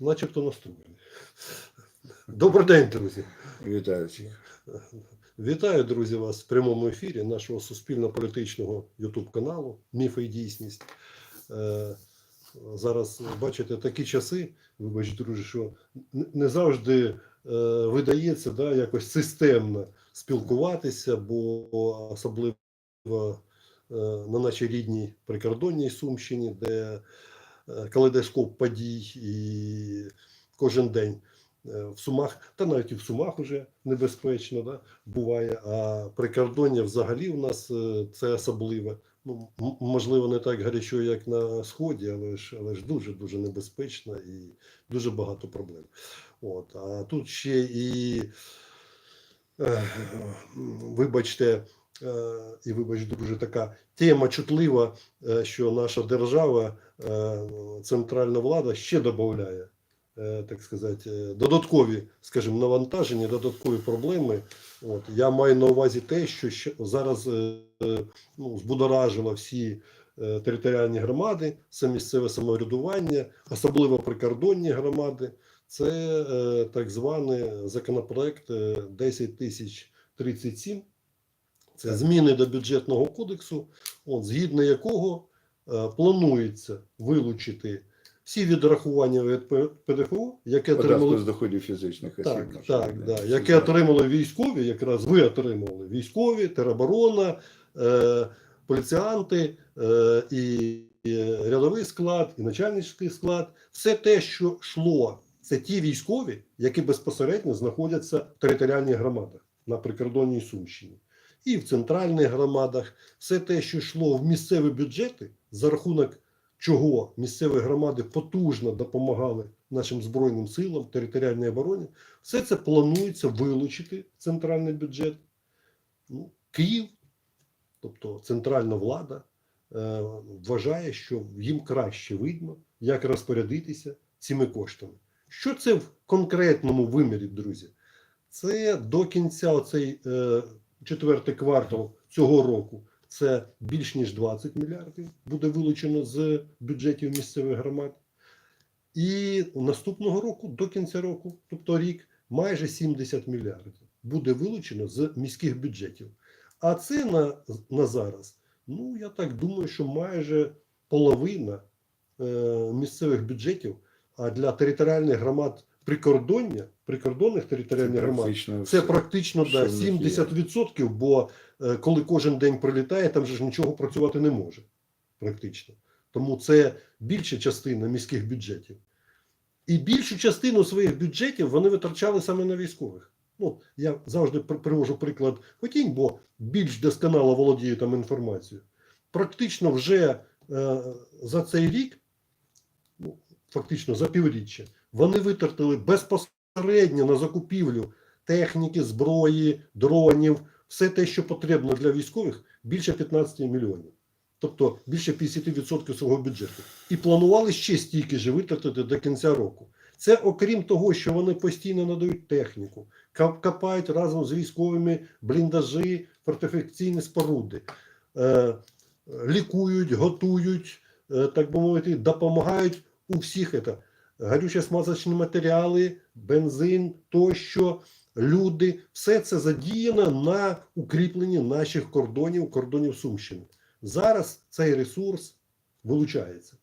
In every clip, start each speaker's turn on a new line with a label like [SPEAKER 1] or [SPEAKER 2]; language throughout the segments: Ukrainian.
[SPEAKER 1] начебто настроєний. Добрий день, друзі.
[SPEAKER 2] Вітаю всіх.
[SPEAKER 1] Вітаю, друзі, вас в прямому ефірі нашого суспільно-політичного Ютуб каналу Міфи і дійсність. Е, Зараз бачите такі часи, вибач, друзі, що не завжди е, видається да, якось системно спілкуватися, бо особливо е, на нашій рідній прикордонній Сумщині, де калейдоскоп подій і кожен день е, в Сумах, та навіть і в Сумах уже небезпечно да, буває. А прикордоння взагалі у нас е, це особливе. Ну, можливо, не так гарячо, як на сході, але ж але ж дуже дуже небезпечно і дуже багато проблем. От а тут ще і е, вибачте, е, і вибач, дуже така тема чутлива, е, що наша держава, е, центральна влада ще додає, е, так сказати, е, додаткові, скажімо, навантаження, додаткові проблеми. От я маю на увазі те, що зараз е, е, ну, збудоражило всі е, територіальні громади, це місцеве самоврядування, особливо прикордонні громади. Це е, так званий законопроект е, 10 тисяч 37. Це зміни до бюджетного кодексу, от, згідно якого е, планується вилучити всі відрахування від ПДФО, яке отримали
[SPEAKER 2] з доходів фізичних осіб.
[SPEAKER 1] так,
[SPEAKER 2] наших,
[SPEAKER 1] так, да. Яке отримали військові, якраз ви отримали військові, тероборона, е, поліціянти е, і рядовий склад, і начальницький склад. Все те, що йшло, це ті військові, які безпосередньо знаходяться в територіальних громадах на прикордонній Сумщині. І в центральних громадах все те, що йшло в місцеві бюджети, за рахунок чого місцеві громади потужно допомагали нашим збройним силам, територіальній обороні, все це планується вилучити в центральний бюджет. Ну, Київ, тобто центральна влада, е, вважає, що їм краще видно, як розпорядитися цими коштами. Що це в конкретному вимірі, друзі? Це до кінця оцей е, четвертий квартал цього року. Це більш ніж 20 мільярдів буде вилучено з бюджетів місцевих громад. І наступного року, до кінця року, тобто рік, майже 70 мільярдів буде вилучено з міських бюджетів. А це на, на зараз, ну я так думаю, що майже половина е, місцевих бюджетів, а для територіальних громад прикордоння, прикордонних територіальних громад, це практично да,
[SPEAKER 2] в них є.
[SPEAKER 1] 70%, бо е, коли кожен день прилітає, там же ж нічого працювати не може. Практично. Тому це більша частина міських бюджетів. І більшу частину своїх бюджетів вони витрачали саме на військових. Ну, я завжди привожу приклад Хотінь, бо більш досконало володію там інформацією. Практично вже е, за цей рік, ну, фактично за півріччя, вони витратили безпосередньо на закупівлю техніки, зброї, дронів, все те, що потрібно для військових, більше 15 мільйонів. Тобто більше 50% свого бюджету. І планували ще стільки ж витратити до кінця року. Це окрім того, що вони постійно надають техніку, копають разом з військовими бліндажі, фортифікаційні споруди, е, лікують, готують, е, так би мовити, допомагають у всіх це. Гарючі смазочні матеріали, бензин тощо, люди. Все це задіяно на укріпленні наших кордонів, кордонів Сумщини. Зараз цей ресурс вилучається.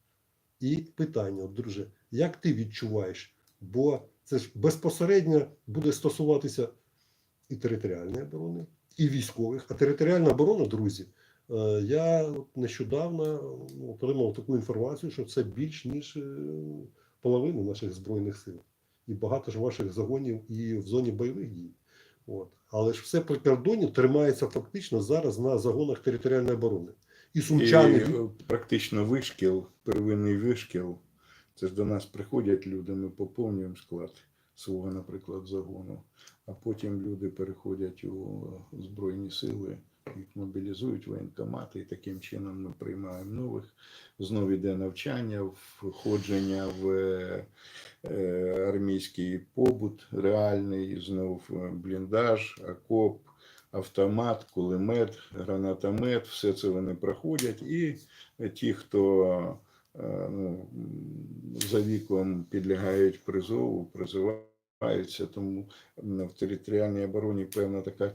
[SPEAKER 1] І питання, друже, як ти відчуваєш? Бо це ж безпосередньо буде стосуватися і територіальної оборони, і військових. А територіальна оборона, друзі, е, я нещодавно ну, отримав таку інформацію, що це більш ніж е, половина наших збройних сил. І багато ж ваших загонів і в зоні бойових дій. От. Але ж все прикордоння тримається фактично зараз на загонах територіальної оборони. І
[SPEAKER 2] І
[SPEAKER 1] сумчани.
[SPEAKER 2] е, практично вишкіл, первинний вишкіл. Це ж до нас приходять люди, ми поповнюємо склад свого, наприклад, загону, а потім люди переходять у Збройні сили, їх мобілізують воєнкомати, і таким чином ми приймаємо нових. Знову йде навчання, входження в е, е, армійський побут реальний, знов е, бліндаж, окоп, автомат, кулемет, гранатомет, все це вони проходять. І ті, хто ну, за віком підлягають призову, призиваються, тому в територіальній обороні певна така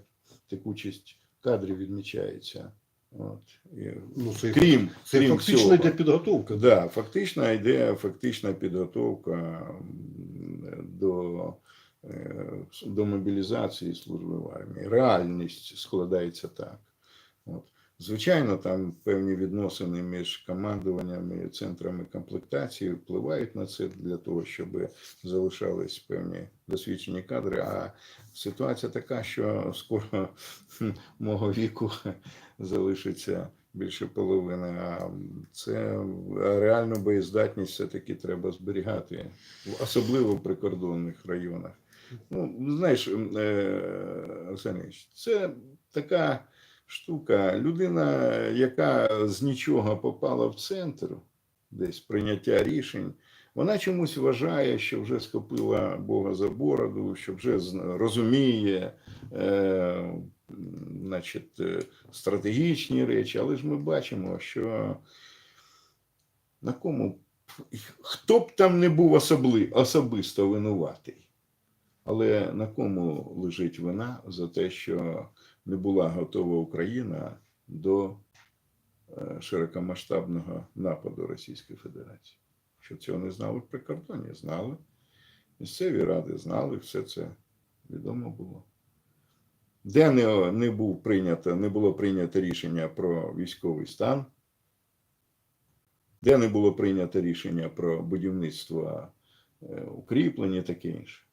[SPEAKER 2] текучість кадрів відмічається. От. І,
[SPEAKER 1] Ну, це,
[SPEAKER 2] крім,
[SPEAKER 1] це
[SPEAKER 2] крім
[SPEAKER 1] фактично
[SPEAKER 2] всього.
[SPEAKER 1] йде підготовка.
[SPEAKER 2] Да, фактично йде фактична підготовка до, е, до мобілізації служби в армії. Реальність складається так. От. Звичайно, там певні відносини між командуваннями і центрами комплектації впливають на це для того, щоб залишались певні досвідчені кадри. А ситуація така, що скоро мого віку залишиться більше половини. А це реальну боєздатність все-таки треба зберігати, особливо в прикордонних районах. Ну, знаєш, е, Арсенович, це така штука. Людина, яка з нічого попала в центр, десь прийняття рішень, вона чомусь вважає, що вже скопила Бога за бороду, що вже розуміє, е, значить, е, стратегічні речі, але ж ми бачимо, що на кому хто б там не був особли, особисто винуватий, але на кому лежить вина за те, що не була готова Україна до е, широкомасштабного нападу Російської Федерації. Що цього не знали в прикордонні? Знали. Місцеві ради знали, все це відомо було. Де не, не, був прийнято, не було прийнято рішення про військовий стан, де не було прийнято рішення про будівництво е, укріплень і таке інше.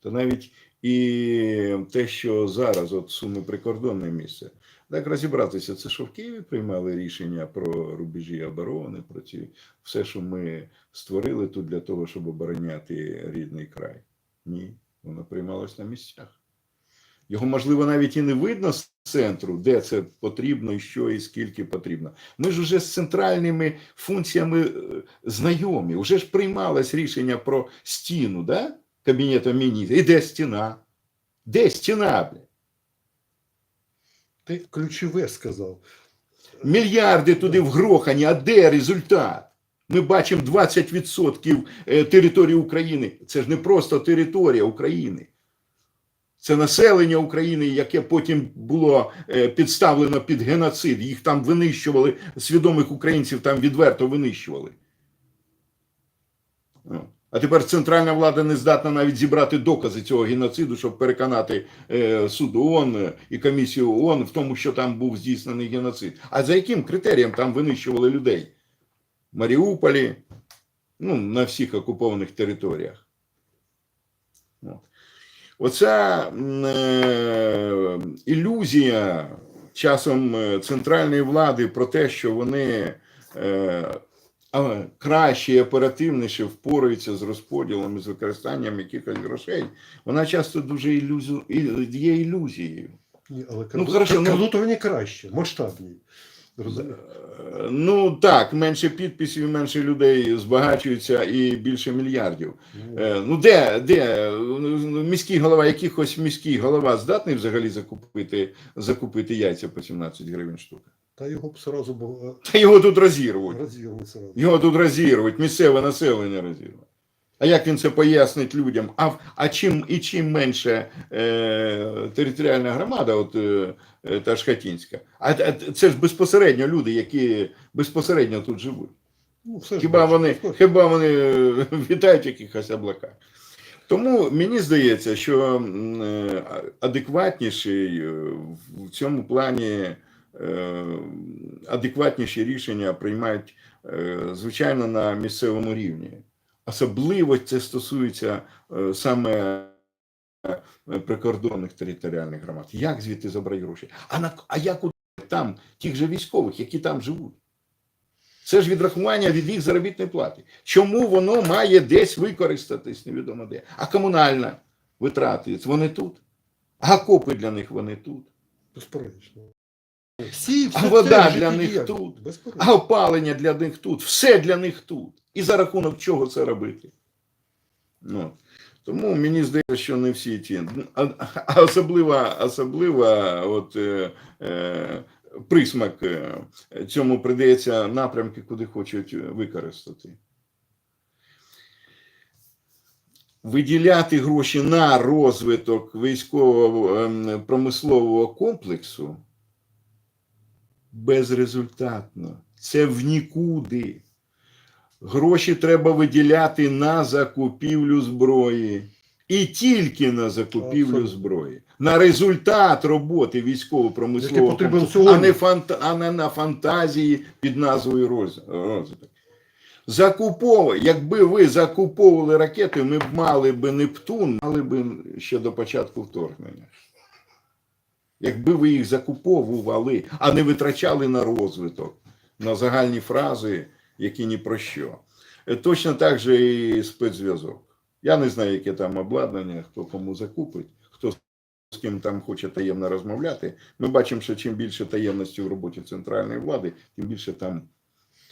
[SPEAKER 2] То навіть і те, що зараз, от суми прикордонне місце, так розібратися, це що в Києві приймали рішення про рубежі оборони, про ці все, що ми створили тут для того, щоб обороняти рідний край. Ні, воно приймалось на місцях. Його, можливо, навіть і не видно з центру, де це потрібно, і що, і скільки потрібно. Ми ж вже з центральними функціями е, знайомі. Вже ж приймалось рішення про стіну, да? Кабінету міністрів. І де стіна? Де стіна?
[SPEAKER 1] Ти ключове сказав.
[SPEAKER 2] Мільярди туди вгрохані, а де результат? Ми бачимо 20% е, території України. Це ж не просто територія України. Це населення України, яке потім було е, підставлено під геноцид. Їх там винищували, свідомих українців там відверто винищували. А тепер центральна влада не здатна навіть зібрати докази цього геноциду, щоб переконати е, суд ООН е, і комісію ООН в тому, що там був здійснений геноцид. А за яким критерієм там винищували людей? В Маріуполі, ну, на всіх окупованих територіях. Оця е, ілюзія часом е, центральної влади про те, що вони краще і оперативніше впораються з розподілом і з використанням якихось грошей, вона часто дуже ілюзію, є ілюзією.
[SPEAKER 1] Ні, але
[SPEAKER 2] Ну, хорошо, ну-
[SPEAKER 1] краще, масштабні.
[SPEAKER 2] Е, Ну так, менше підписів, менше людей збагачуються і більше мільярдів.
[SPEAKER 1] Ну,
[SPEAKER 2] Е, Ну де, де Ну, міський голова, якихось міський голова здатний взагалі закупити, закупити яйця по 17 гривень штука?
[SPEAKER 1] Та його б сразу б
[SPEAKER 2] Та його тут розірвуть.
[SPEAKER 1] сразу.
[SPEAKER 2] Його тут розірвуть, місцеве населення розірвуть. А як він це пояснить людям? А, а чим і чим менше е, територіальна громада, от е, е, та Шхатінська, а, а це ж безпосередньо люди, які безпосередньо тут живуть.
[SPEAKER 1] Ну, все
[SPEAKER 2] Хіба вони, хіба вони е, вітають якихось облаках? Тому мені здається, що е, адекватніший е, в цьому плані е, адекватніші рішення приймають, е, звичайно, на місцевому рівні. Особливо це стосується е, саме е, прикордонних територіальних громад. Як звідти забрати гроші? А, на, а як у там тих же військових, які там живуть? Це ж відрахування від їх заробітної плати. Чому воно має десь використатись, невідомо де. А комунальна витрати, вони тут. А окопи для них вони тут.
[SPEAKER 1] Безперечно. Всі,
[SPEAKER 2] А вода для них тут. А опалення для них тут, все для них тут. І за рахунок чого це робити? Ну, тому мені здається, що не всі ті. А, а особливо, особливо от, е, е, присмак е, цьому придається напрямки, куди хочуть використати. Виділяти гроші на розвиток військово-промислового комплексу безрезультатно. Це в нікуди. Гроші треба виділяти на закупівлю зброї. І тільки на закупівлю
[SPEAKER 1] Абсолютно.
[SPEAKER 2] зброї, на результат роботи військово-промислового комплексу, а не, фанта, а не на фантазії під назвою роз- розвиток. Закупово, якби ви закуповували ракети, ми б мали би Нептун, мали б ще до початку вторгнення. Якби ви їх закуповували, а не витрачали на розвиток, на загальні фрази, які ні про що. Е, Точно так же і спецзв'язок. Я не знаю, яке там обладнання, хто кому закупить, хто з ким там хоче таємно розмовляти. Ми бачимо, що чим більше таємності в роботі центральної влади, тим більше там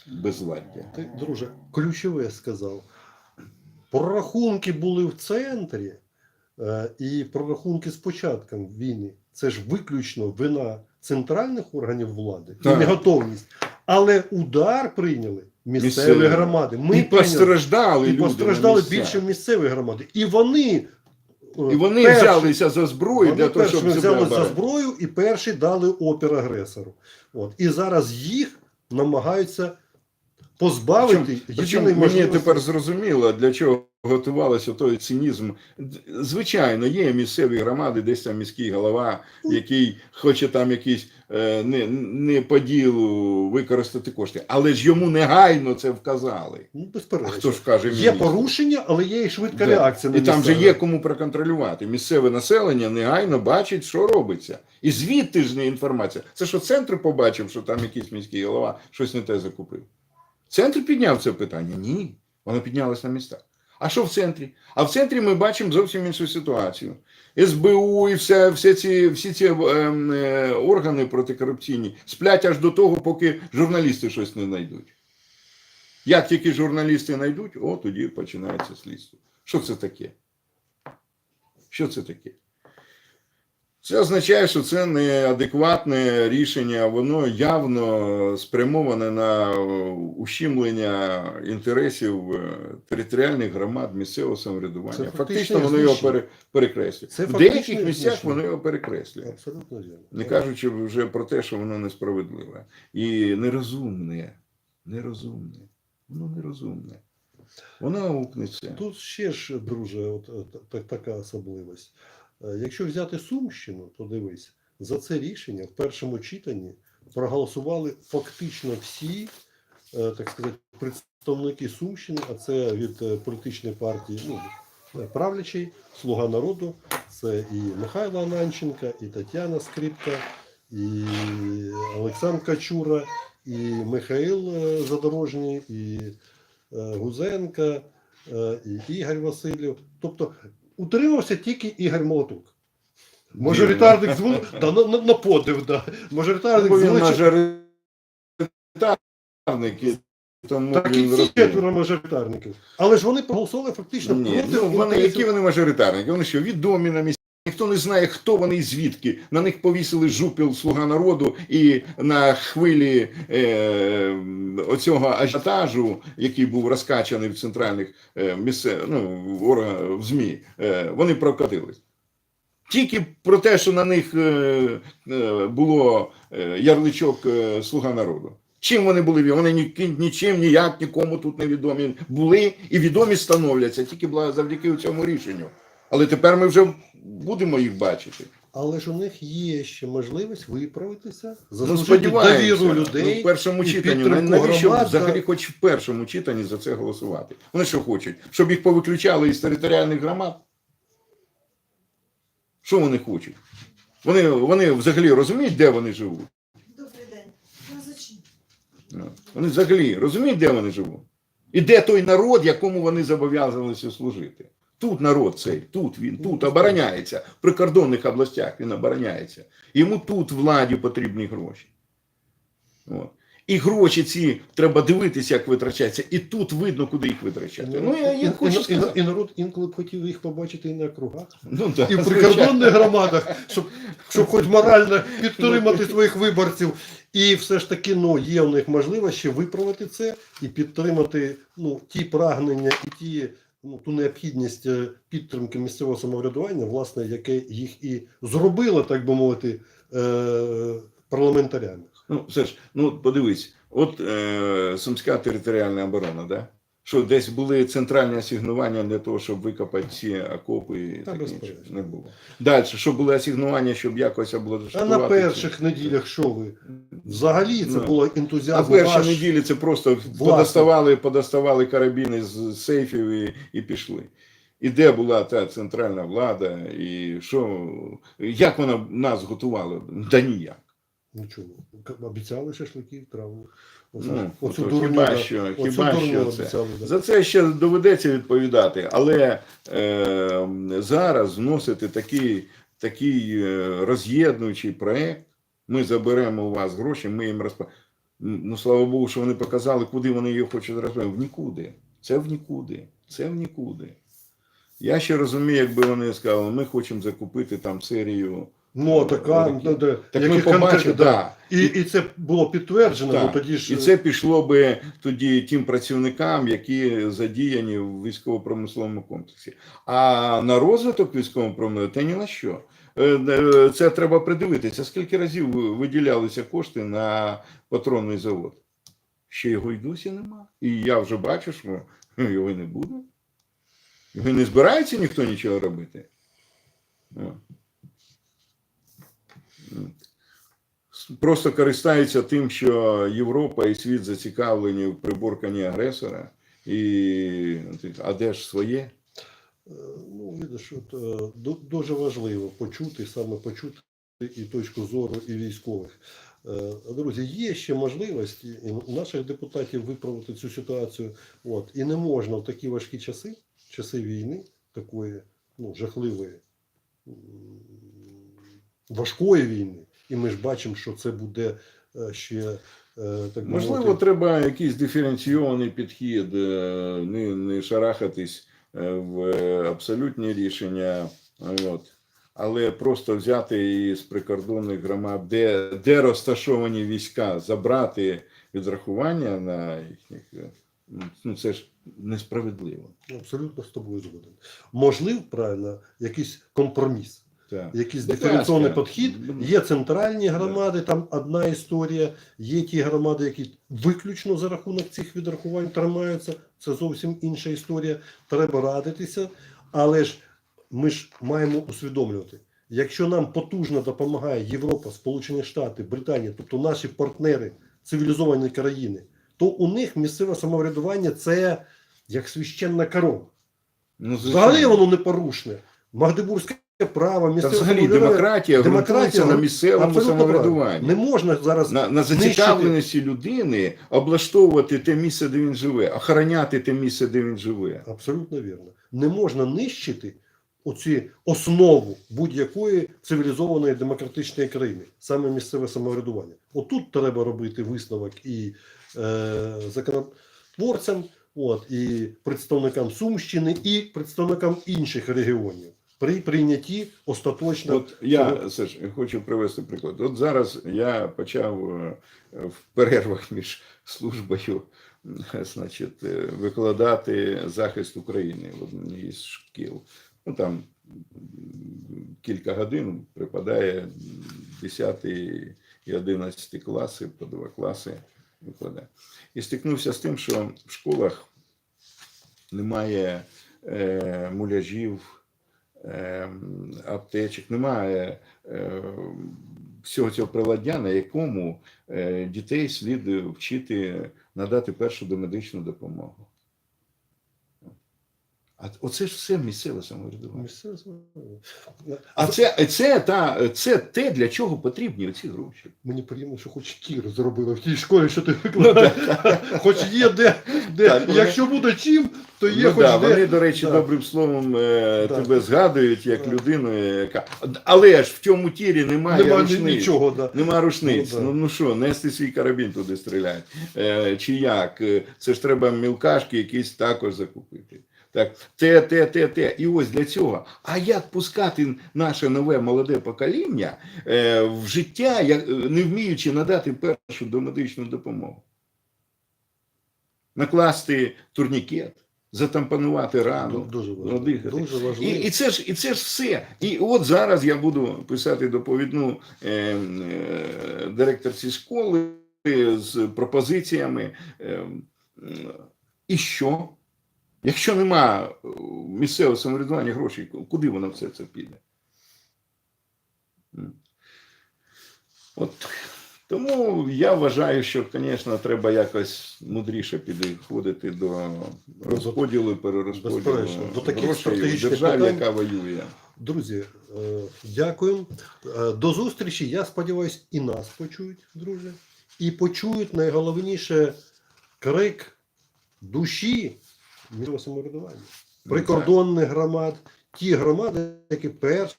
[SPEAKER 2] безладдя.
[SPEAKER 1] Ти, друже, ключове сказав. Прорахунки були в центрі, е, і прорахунки з початком війни. Це ж виключно вина центральних органів влади і неготовність. Але удар прийняли місцеві
[SPEAKER 2] Місцеві.
[SPEAKER 1] громади. Ми
[SPEAKER 2] і
[SPEAKER 1] прийняли,
[SPEAKER 2] постраждали
[SPEAKER 1] і
[SPEAKER 2] люди
[SPEAKER 1] постраждали більше місцеві громади. І вони, е,
[SPEAKER 2] І вони
[SPEAKER 1] перші-
[SPEAKER 2] взялися за зброю
[SPEAKER 1] вони
[SPEAKER 2] для того, щоб
[SPEAKER 1] взяли за зброю і перші дали опір агресору. От. І зараз їх намагаються позбавити
[SPEAKER 2] Причому- Причому мені тепер зрозуміло, для чого готувалося той цинізм. Звичайно, є місцеві громади, десь там міський голова, який хоче там якісь е, не, не по ділу використати кошти, але ж йому негайно це вказали.
[SPEAKER 1] Ну,
[SPEAKER 2] А хто ж каже
[SPEAKER 1] Є
[SPEAKER 2] міністр?
[SPEAKER 1] порушення, але є і
[SPEAKER 2] Да.
[SPEAKER 1] швидка реакція на
[SPEAKER 2] І там же
[SPEAKER 1] місцеве.
[SPEAKER 2] є кому проконтролювати. Місцеве населення негайно бачить, що робиться. І звідти ж не інформація. Це що центр побачив, що там якийсь міський голова щось не те закупив. Центр підняв це питання? Ні. Воно піднялось на містах. А що в центрі? А в центрі ми бачимо зовсім іншу ситуацію. СБУ і вся, всі ці, всі ці ем, е, органи протикорупційні сплять аж до того, поки журналісти щось не знайдуть. Як тільки журналісти знайдуть, о, тоді починається слідство. Що це таке? Що це таке? Це означає, що це неадекватне рішення, воно явно спрямоване на е, ущемлення інтересів е, територіальних громад, місцевого самоврядування.
[SPEAKER 1] фактично
[SPEAKER 2] Фактично воно його пере- перекреслює.
[SPEAKER 1] Це
[SPEAKER 2] В деяких місцях воно його перекреслює.
[SPEAKER 1] Абсолютно вірно.
[SPEAKER 2] Не кажучи вже про те, що воно несправедливе. І нерозумне. Нерозумне. Воно нерозумне. Воно аукнеться.
[SPEAKER 1] Тут ще ж, друже, от, та- така особливість. Е, Якщо взяти Сумщину, то дивись, за це рішення в першому читанні проголосували фактично всі, е, так сказати, представники Сумщини, а це від е, політичної партії ну, правлячий, Слуга народу, це і Михайло Ананченка, і Тетяна Скрипка, і Олександр Качура, і Михаїл Задорожній, і Гузенка, і Ігор Васильєв. Тобто утримався тільки Ігор Молоток. Мажоритарник з да, на, на, на подив, да. Мажоритарник
[SPEAKER 2] Бо
[SPEAKER 1] з
[SPEAKER 2] він
[SPEAKER 1] Волочи-
[SPEAKER 2] мажоритарник, і тому
[SPEAKER 1] Так і четверо мажоритарників. Але ж вони проголосували фактично
[SPEAKER 2] Ні,
[SPEAKER 1] проти
[SPEAKER 2] ну, вони, які вони мажоритарники? Вони що, відомі на місці? Ніхто не знає, хто вони і звідки. На них повісили жупіл Слуга народу, і на хвилі е, оцього ажіотажу, який був розкачаний в центральних е, місце, ну, в, ЗМІ, е, вони прокатились. Тільки про те, що на них е, е, було е, ярличок е, Слуга народу. Чим вони були відомі? Вони ні, нічим, ніяк, нікому тут не відомі були і відомі становляться тільки завдяки цьому рішенню. Але тепер ми вже будемо їх бачити.
[SPEAKER 1] Але ж у них є ще можливість виправитися,
[SPEAKER 2] Ну,
[SPEAKER 1] заслужити
[SPEAKER 2] сподіваємося,
[SPEAKER 1] довіру
[SPEAKER 2] ну, в першому читанні. Навіщо
[SPEAKER 1] громад,
[SPEAKER 2] взагалі хоч в першому читанні за це голосувати? Вони що хочуть? Щоб їх повиключали із територіальних громад? Що вони хочуть? Вони, вони взагалі розуміють, де вони живуть?
[SPEAKER 3] Добрий день.
[SPEAKER 2] Ну, Вони взагалі розуміють, де вони живуть? І де той народ, якому вони зобов'язалися служити? Тут народ цей, тут він, тут обороняється. В прикордонних областях він обороняється. Йому тут владі потрібні гроші. От. І гроші ці треба дивитися, як витрачаються. І тут видно, куди їх витрачати. Ну, я, я хочу
[SPEAKER 1] і, і, народ інколи б хотів їх побачити і на округах,
[SPEAKER 2] Ну, да,
[SPEAKER 1] і в прикордонних громадах, щоб, щоб хоч морально підтримати своїх виборців. І все ж таки ну, є у них можливість виправити це і підтримати ну, ті прагнення і ті, ну, ту необхідність е, підтримки місцевого самоврядування, власне, яке їх і зробило, так би мовити, е, парламентарями.
[SPEAKER 2] Ну, все ж, ну подивись, от е, Сумська територіальна оборона, да? Що десь були центральні асигнування для того, щоб викопати ці окопи і
[SPEAKER 1] Та,
[SPEAKER 2] таке інше. Не було. Далі, що були асигнування, щоб якось
[SPEAKER 1] А
[SPEAKER 2] облаштувати.
[SPEAKER 1] на
[SPEAKER 2] ці-
[SPEAKER 1] перших неділях що ви? Взагалі це
[SPEAKER 2] Ну,
[SPEAKER 1] було
[SPEAKER 2] На
[SPEAKER 1] ентузіазм.
[SPEAKER 2] першій
[SPEAKER 1] аж-
[SPEAKER 2] неділі це просто подоставали, подоставали карабіни з сейфів і, і пішли. І де була та центральна влада, і що, як вона нас готувала? Та ніяк.
[SPEAKER 1] Нічого. К- Обіцяли шашликів, траву. Оце-
[SPEAKER 2] Ну,
[SPEAKER 1] оцю
[SPEAKER 2] то
[SPEAKER 1] дурню,
[SPEAKER 2] хіба що,
[SPEAKER 1] Оцю
[SPEAKER 2] хіба
[SPEAKER 1] дурню
[SPEAKER 2] що це.
[SPEAKER 1] обіцяли, да.
[SPEAKER 2] За це ще доведеться відповідати, але е, зараз вносити такий, такий е, роз'єднуючий проект. Ми заберемо у вас гроші, ми їм розп... Ну, слава Богу, що вони показали, куди вони її хочуть розподілити. В нікуди. Це в нікуди. Це в нікуди. Я ще розумію, якби вони сказали, ми хочемо закупити там серію.
[SPEAKER 1] Ну, така, да, да,
[SPEAKER 2] Так ми побачимо,
[SPEAKER 1] конкретно, да. І, і це було підтверджено,
[SPEAKER 2] Так.
[SPEAKER 1] ну тоді ж
[SPEAKER 2] І це пішло би тоді тим працівникам, які задіяні в військово-промисловому комплексі. А на розвиток військово-промислового та ні на що. Е, е, Це треба придивитися. Скільки разів виділялися кошти на патронний завод? Ще його й досі нема. І я вже бачу, що його не буде. Його не збирається ніхто нічого робити. Просто користаються тим, що Європа і світ зацікавлені в приборканні агресора. І а де ж своє?
[SPEAKER 1] Ну, видиш, от, е, дуже важливо почути, саме почути і точку зору, і військових. Е, Друзі, є ще можливості у наших депутатів виправити цю ситуацію. От, і не можна в такі важкі часи, часи війни, такої ну, жахливої, важкої війни. І ми ж бачимо, що це буде е, ще е, так
[SPEAKER 2] Можливо,
[SPEAKER 1] мовити,
[SPEAKER 2] треба якийсь диференційований підхід, е, не, не шарахатись в абсолютні рішення. От. Але просто взяти із прикордонних громад, де, де розташовані війська, забрати відрахування на їхніх. Ну, це ж несправедливо.
[SPEAKER 1] Абсолютно з тобою згоден. Можливо, правильно, якийсь компроміс,
[SPEAKER 2] Так.
[SPEAKER 1] якийсь диференційний підхід. Є центральні громади, там одна історія, є ті громади, які виключно за рахунок цих відрахувань тримаються. Це зовсім інша історія. Треба радитися, але ж ми ж маємо усвідомлювати. Якщо нам потужно допомагає Європа, Сполучені Штати, Британія, тобто наші партнери, цивілізовані країни, то у них місцеве самоврядування це як священна корова.
[SPEAKER 2] Ну,
[SPEAKER 1] Взагалі воно непорушне. Магдебурзьке право,
[SPEAKER 2] Та
[SPEAKER 1] місцеве
[SPEAKER 2] взагалі демократія, демократія на місцевому самоврядуванні.
[SPEAKER 1] Не можна зараз
[SPEAKER 2] На, на зацікавленості людини облаштовувати те місце, де він живе, охороняти те місце, де він живе.
[SPEAKER 1] абсолютно вірно. Не можна нищити оці основу будь-якої цивілізованої демократичної країни, саме місцеве самоврядування. Отут треба робити висновок і е, законотворцям, от, і представникам Сумщини, і представникам інших регіонів при прийнятті остаточно.
[SPEAKER 2] От я Саш, хочу привести приклад. От зараз я почав е, в перервах між службою значить, е, викладати захист України в одній із шкіл. Ну там кілька годин припадає 10 і 11 класи, по два класи викладаю. І стикнувся з тим, що в школах немає е, муляжів, аптечок, немає е, всього цього приладдя, на якому е, дітей слід вчити надати першу домедичну допомогу. А оце ж все місцеве самоврядування.
[SPEAKER 1] Місцеве самоврядування.
[SPEAKER 2] А це, це, та, це те, для чого потрібні оці гроші.
[SPEAKER 1] Мені приємно, що хоч Кір зробила в тій школі, що ти викладаєш. Хоч є де, де
[SPEAKER 2] Так, вони-
[SPEAKER 1] якщо буде чим, то є
[SPEAKER 2] ну,
[SPEAKER 1] хоч
[SPEAKER 2] да,
[SPEAKER 1] де.
[SPEAKER 2] вони, до речі,
[SPEAKER 1] Да.
[SPEAKER 2] добрим словом е,
[SPEAKER 1] Да.
[SPEAKER 2] тебе згадують як
[SPEAKER 1] Да.
[SPEAKER 2] людину, яка. Але ж в цьому тірі немає,
[SPEAKER 1] Немає
[SPEAKER 2] рушниць.
[SPEAKER 1] нічого, да.
[SPEAKER 2] Нема рушниць.
[SPEAKER 1] Ну,
[SPEAKER 2] Ну,
[SPEAKER 1] да.
[SPEAKER 2] ну що, нести свій карабін туди стріляти. Е, чи як? Е, Це ж треба мілкашки якісь також закупити. Так, те, те, те, те. І ось для цього. А як пускати наше нове молоде покоління е, в життя, як- е, не вміючи надати першу домедичну допомогу? Накласти турнікет, затампонувати рану.
[SPEAKER 1] Дуже важливо. Дуже важливо.
[SPEAKER 2] і, це ж, і це ж все. І от зараз я буду писати доповідну е, е, директорці школи з пропозиціями. Е, м, і що? Якщо нема е, місцевого самоврядування грошей, куди воно все це піде? От. Тому я вважаю, що, звісно, треба якось мудріше підходити до розподілу, перерозподілу
[SPEAKER 1] Безперечно. До таких
[SPEAKER 2] грошей в державі,
[SPEAKER 1] питань.
[SPEAKER 2] яка воює.
[SPEAKER 1] Друзі, е, дякую. Е, До зустрічі. Я сподіваюся, і нас почують, друзі. І почують найголовніше крик душі місцевого самоврядування. Прикордонних громад, ті громади, які перші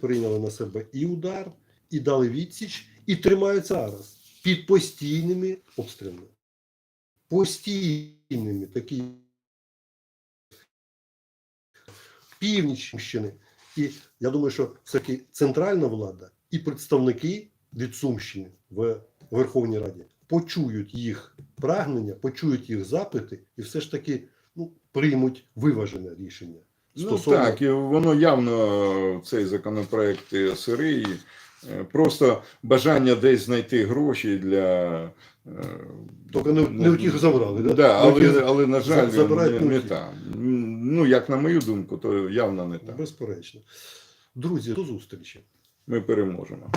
[SPEAKER 1] прийняли на себе і удар, і дали відсіч, і тримають зараз під постійними обстрілами. Постійними такі північщини. І я думаю, що все-таки центральна влада і представники від Сумщини в Верховній Раді почують їх прагнення, почують їх запити і все ж таки ну, приймуть виважене рішення.
[SPEAKER 2] Ну так, і воно явно цей законопроект е, сирий. Е, Просто бажання десь знайти гроші для. е,
[SPEAKER 1] Тільки не- не у тих забрали, да?
[SPEAKER 2] Да, але,
[SPEAKER 1] тих
[SPEAKER 2] але, на жаль, не,
[SPEAKER 1] не у
[SPEAKER 2] там. Ну, як на мою думку, то явно не так.
[SPEAKER 1] Безперечно. Друзі, до зустрічі.
[SPEAKER 2] Ми переможемо.